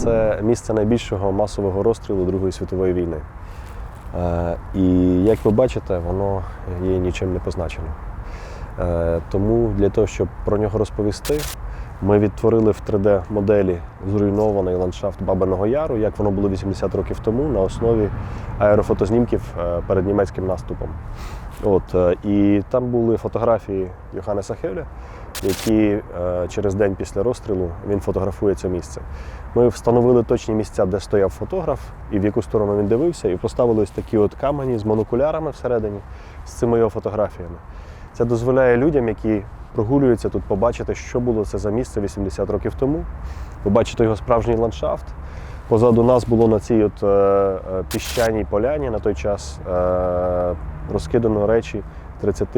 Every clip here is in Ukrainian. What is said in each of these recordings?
це місце найбільшого масового розстрілу Другої світової війни. Е, І як ви бачите, воно є нічим не позначено. Е, Тому для того, щоб про нього розповісти, ми відтворили в 3D-моделі зруйнований ландшафт Бабиного Яру, як воно було 80 років тому, на основі аерофотознімків е, перед німецьким наступом. От, і там були фотографії Йоханнеса Хевля, які через день після розстрілу він фотографує це місце. Ми встановили точні місця, де стояв фотограф, і в яку сторону він дивився, і поставили ось такі от камені з монокулярами всередині, з цими його фотографіями. Це дозволяє людям, які прогулюються тут, побачити, що було це за місце 80 років тому, побачити його справжній ландшафт. Позаду нас було на цій от, е, е, піщаній поляні на той час е, розкидано речі 30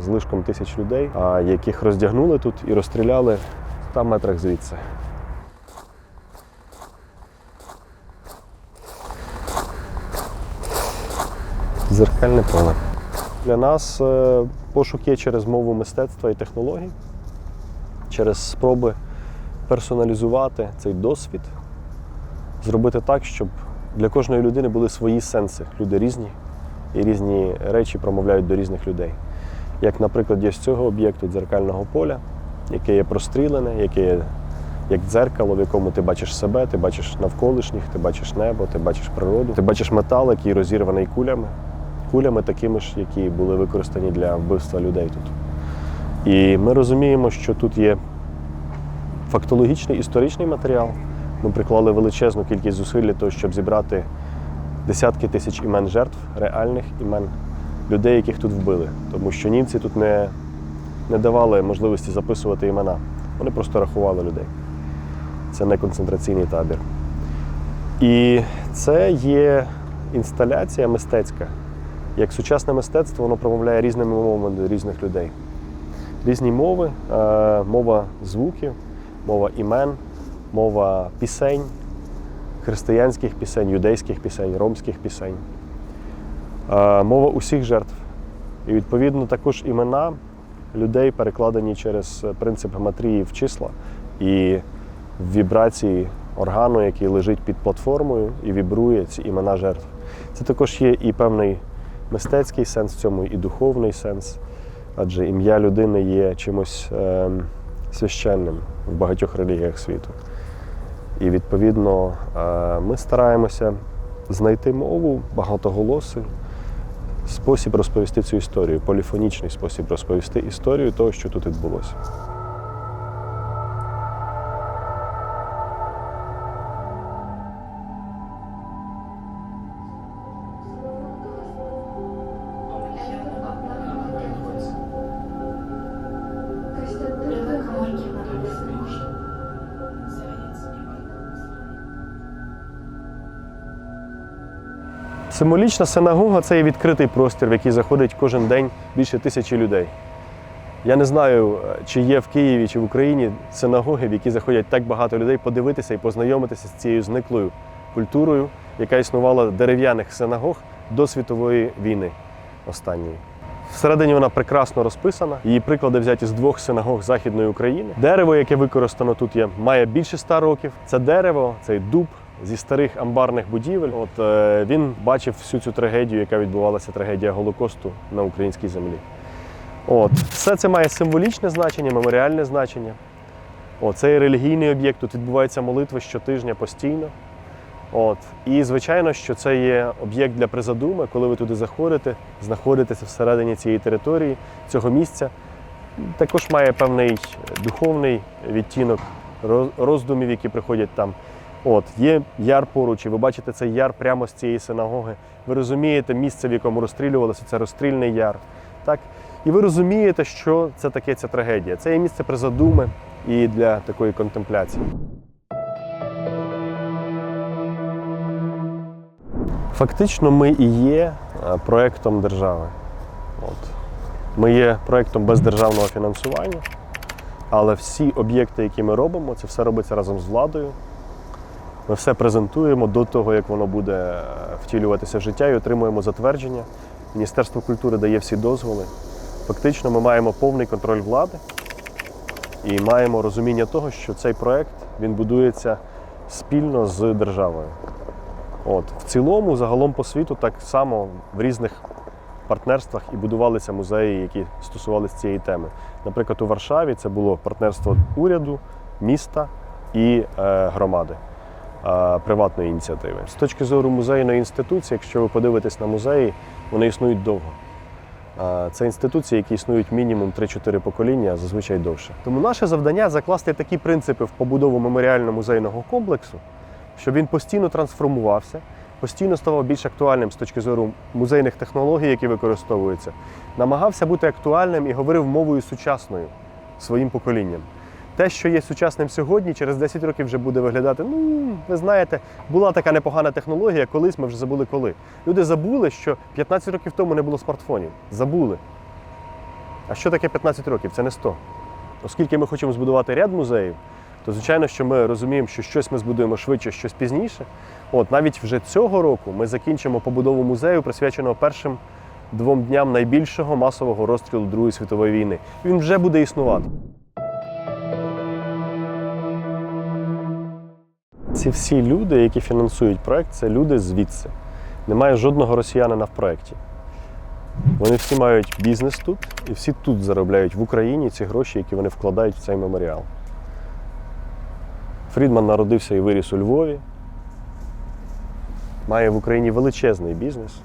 з лишком тисяч людей, яких роздягнули тут і розстріляли в 100 метрах звідси. Дзеркальне поле. Для нас е, пошук є через мову мистецтва і технологій, через спроби персоналізувати цей досвід, зробити так, щоб для кожної людини були свої сенси. Люди різні і різні речі промовляють до різних людей. Як, наприклад, є з цього об'єкту дзеркального поля, яке є прострілене, яке є як дзеркало, в якому ти бачиш себе, ти бачиш навколишніх, ти бачиш небо, ти бачиш природу, ти бачиш метал, який розірваний кулями, кулями такими ж, які були використані для вбивства людей тут. І ми розуміємо, що тут є фактологічний історичний матеріал. Ми приклали величезну кількість зусиль для того, щоб зібрати десятки тисяч імен жертв, реальних імен людей, яких тут вбили. Тому що німці тут не, не давали можливості записувати імена. Вони просто рахували людей. Це не концентраційний табір. І це є інсталяція мистецька. Як сучасне мистецтво, воно промовляє різними мовами до різних людей. Різні мови, е, мова звуків, мова імен, мова пісень, християнських пісень, юдейських пісень, ромських пісень, Е, мова усіх жертв. І відповідно також імена людей перекладені через принцип гематрії в числа і вібрації органу, який лежить під платформою і вібрує ці імена жертв. Це також є і певний мистецький сенс в цьому, і духовний сенс, адже ім'я людини є чимось е, священним в багатьох релігіях світу. І відповідно е, ми стараємося знайти мову багатоголосий, спосіб розповісти цю історію, поліфонічний спосіб розповісти історію того, що тут відбулося. Символічна синагога це є відкритий простір, в який заходить кожен день більше тисячі людей. Я не знаю, чи є в Києві чи в Україні синагоги, в які заходять так багато людей подивитися і познайомитися з цією зниклою культурою, яка існувала дерев'яних синагог до світової війни останньої. Всередині вона прекрасно розписана. Її приклади взяті з двох синагог Західної України. Дерево, яке використано тут є, має більше ста років. Це дерево, цей дуб зі старих амбарних будівель. От е, він бачив всю цю трагедію, яка відбувалася, трагедія Голокосту на українській землі. От. Все це має символічне значення, меморіальне значення. О, це є релігійний об'єкт, тут відбуваються молитви щотижня постійно. От. І звичайно, що це є об'єкт для призадуми, коли ви туди заходите, знаходитеся всередині цієї території, цього місця. Також має певний духовний відтінок роздумів, які приходять там. От, є яр поруч, і ви бачите цей яр прямо з цієї синагоги. Ви розумієте місце, в якому розстрілювалося, це розстрільний яр. Так? І ви розумієте, що це таке ця трагедія. Це є місце призадуми і для такої контемпляції. Фактично, ми і є е, проектом держави. От. Ми є проектом без державного фінансування, але всі об'єкти, які ми робимо, це все робиться разом з владою. Ми все презентуємо до того, як воно буде е, втілюватися в життя і отримуємо затвердження. Міністерство культури дає всі дозволи. Фактично, ми маємо повний контроль влади і маємо розуміння того, що цей проект він будується спільно з державою. От. В цілому, загалом по світу, так само в різних партнерствах і будувалися музеї, які стосувалися цієї теми. Наприклад, у Варшаві це було партнерство уряду, міста і е, громади приватної ініціативи. З точки зору музейної інституції, якщо ви подивитесь на музеї, вони існують довго. Е, Це інституції, які існують мінімум 3-4 покоління, зазвичай довше. Тому наше завдання закласти такі принципи в побудову меморіально-музейного комплексу, щоб він постійно трансформувався, постійно ставав більш актуальним з точки зору музейних технологій, які використовуються, намагався бути актуальним і говорив мовою сучасною своїм поколінням. Те, що є сучасним сьогодні, через 10 років вже буде виглядати. Ну, ви знаєте, була така непогана технологія, колись ми вже забули коли. Люди забули, що 15 років тому не було смартфонів. Забули. А що таке 15 років? Це не 100. Оскільки ми хочемо збудувати ряд музеїв, то звичайно, що ми розуміємо, що щось ми збудуємо швидше, щось пізніше. От навіть вже цього року ми закінчимо побудову музею, присвяченого першим двом дням найбільшого масового розстрілу Другої світової війни. Він вже буде існувати. Ці всі люди, які фінансують проект, це люди звідси. Немає жодного росіянина в проєкті. Вони всі мають бізнес тут, і всі тут заробляють в Україні ці гроші, які вони вкладають в цей меморіал. Фрідман народився і виріс у Львові. Має в Україні величезний бізнес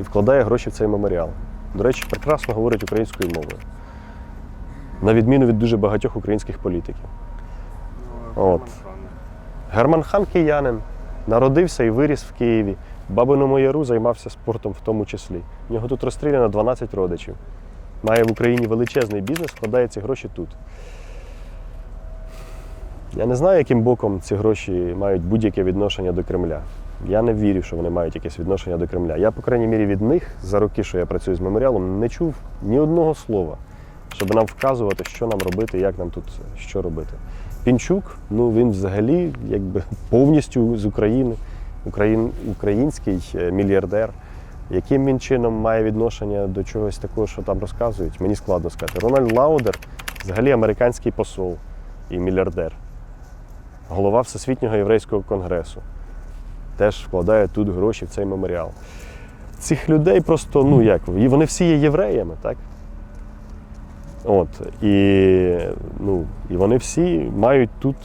і вкладає гроші в цей меморіал. До речі, прекрасно говорить українською мовою. На відміну від дуже багатьох українських політиків. От. Герман хан киянин, народився і виріс в Києві. Бабиному Яру займався спортом в тому числі. У нього тут розстріляно 12 родичів. Має в Україні величезний бізнес, вкладає ці гроші тут. Я не знаю, яким боком ці гроші мають будь-яке відношення до Кремля. Я не вірю, що вони мають якесь відношення до Кремля. Я, по крайній мірі, від них за роки, що я працюю з меморіалом, не чув ні одного слова, щоб нам вказувати, що нам робити, як нам тут що робити. Пінчук, ну він взагалі якби повністю з України, Україн, український е, мільярдер. Яким він чином має відношення до чогось такого, що там розказують, мені складно сказати. Рональд Лаудер взагалі американський посол і мільярдер, голова Всесвітнього єврейського конгресу. Теж вкладає тут гроші в цей меморіал. Цих людей просто, ну як, вони всі є євреями, так? От, і, ну, і вони всі мають тут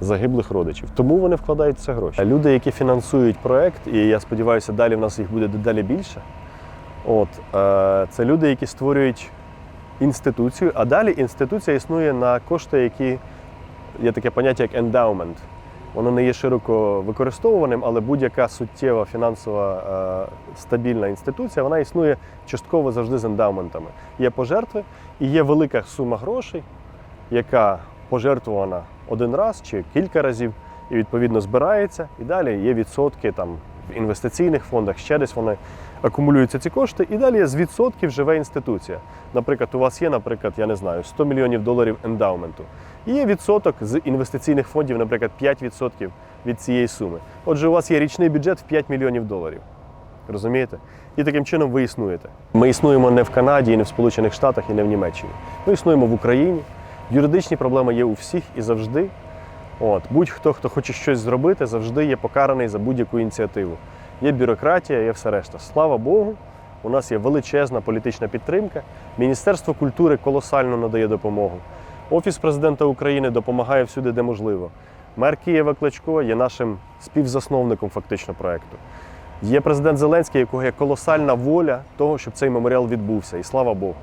загиблих родичів. Тому вони вкладають це гроші. Люди, які фінансують проект, і я сподіваюся, далі в нас їх буде дедалі більше. От, е, це люди, які створюють інституцію, а далі інституція існує на кошти, які є таке поняття як ендаумент. Воно не є широко використовуваним, але будь-яка суттєва фінансова е, стабільна інституція, вона існує частково завжди з ендаументами. Є пожертви і є велика сума грошей, яка пожертвована один раз чи кілька разів, і відповідно збирається. І далі є відсотки там в інвестиційних фондах, ще десь вони акумулюються ці кошти, і далі з відсотків живе інституція. Наприклад, у вас є, наприклад, я не знаю, 100 мільйонів доларів ендаументу. І є відсоток з інвестиційних фондів, наприклад, 5% від цієї суми. Отже, у вас є річний бюджет в 5 мільйонів доларів. Розумієте? І таким чином ви існуєте. Ми існуємо не в Канаді, і не в Сполучених Штатах, і не в Німеччині. Ми існуємо в Україні. Юридичні проблеми є у всіх і завжди. От, будь-хто, хто хоче щось зробити, завжди є покараний за будь-яку ініціативу. Є бюрократія, є все решта. Слава Богу, у нас є величезна політична підтримка. Міністерство культури колосально надає допомогу. Офіс президента України допомагає всюди, де можливо. Мер Києва Кличко є нашим співзасновником фактично проекту. Є президент Зеленський, якого є колосальна воля того, щоб цей меморіал відбувся, і слава Богу.